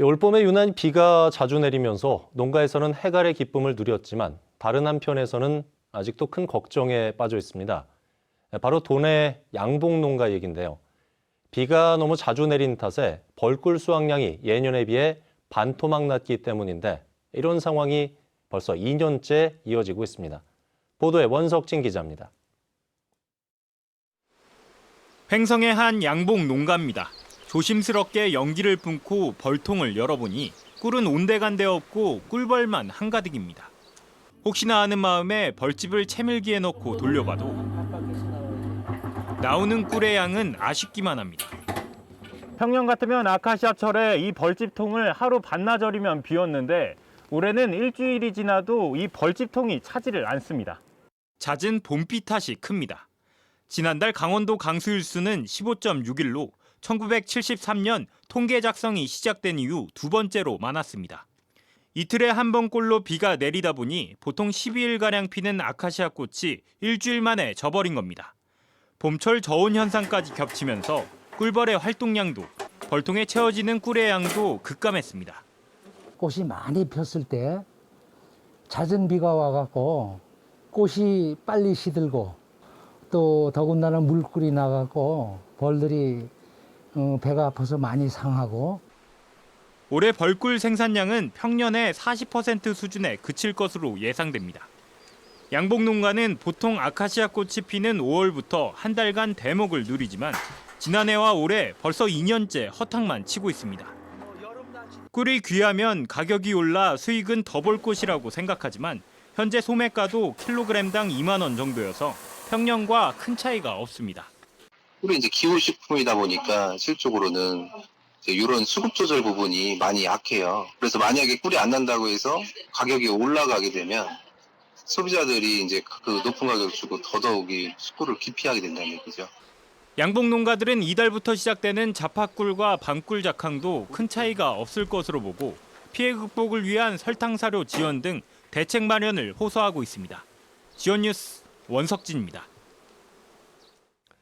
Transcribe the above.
올봄에 유난히 비가 자주 내리면서 농가에서는 해갈의 기쁨을 누렸지만 다른 한편에서는 아직도 큰 걱정에 빠져 있습니다. 바로 도내 양봉 농가 얘기인데요. 비가 너무 자주 내린 탓에 벌꿀 수확량이 예년에 비해 반토막 났기 때문인데 이런 상황이 벌써 2년째 이어지고 있습니다. 보도에 원석진 기자입니다. 횡성의 한 양봉 농가입니다. 조심스럽게 연기를 뿜고 벌통을 열어보니 꿀은 온데간데 없고 꿀벌만 한가득입니다. 혹시나 하는 마음에 벌집을 채밀기에 넣고 돌려봐도 나오는 꿀의 양은 아쉽기만 합니다. 평년 같으면 아카시아철에 이 벌집통을 하루 반나절이면 비웠는데 올해는 일주일이 지나도 이 벌집통이 차지를 않습니다. 잦은 봄비 탓이 큽니다. 지난달 강원도 강수일수는 15.6일로 1973년 통계 작성이 시작된 이후 두 번째로 많았습니다. 이틀에 한 번꼴로 비가 내리다 보니 보통 12일가량 피는 아카시아 꽃이 일주일 만에 져버린 겁니다. 봄철 저온 현상까지 겹치면서 꿀벌의 활동량도 벌통에 채워지는 꿀의 양도 급감했습니다. 꽃이 많이 폈을 때 잦은 비가 와갖고 꽃이 빨리 시들고 또 더군다나 물꿀이 나갖고 벌들이 어, 배가 아파서 많이 상하고 올해 벌꿀 생산량은 평년의 40% 수준에 그칠 것으로 예상됩니다. 양봉 농가는 보통 아카시아 꽃이 피는 5월부터 한 달간 대목을 누리지만 지난해와 올해 벌써 2년째 허탕만 치고 있습니다. 꿀이 귀하면 가격이 올라 수익은 더 볼 것이라고 생각하지만 현재 소매가도 킬로그램당 2만 원 정도여서 평년과 큰 차이가 없습니다. 꿀이 이제 기호식품이다 보니까 실적으로는 이런 수급 조절 부분이 많이 약해요. 그래서 만약에 꿀이 안 난다고 해서 가격이 올라가게 되면 소비자들이 이제 그 높은 가격을 주고 더더욱이 꿀을 기피하게 된다는 얘기죠. 양봉 농가들은 이달부터 시작되는 자파꿀과 방꿀 작황도 큰 차이가 없을 것으로 보고 피해 극복을 위한 설탕 사료 지원 등 대책 마련을 호소하고 있습니다. 지원 뉴스 원석진입니다.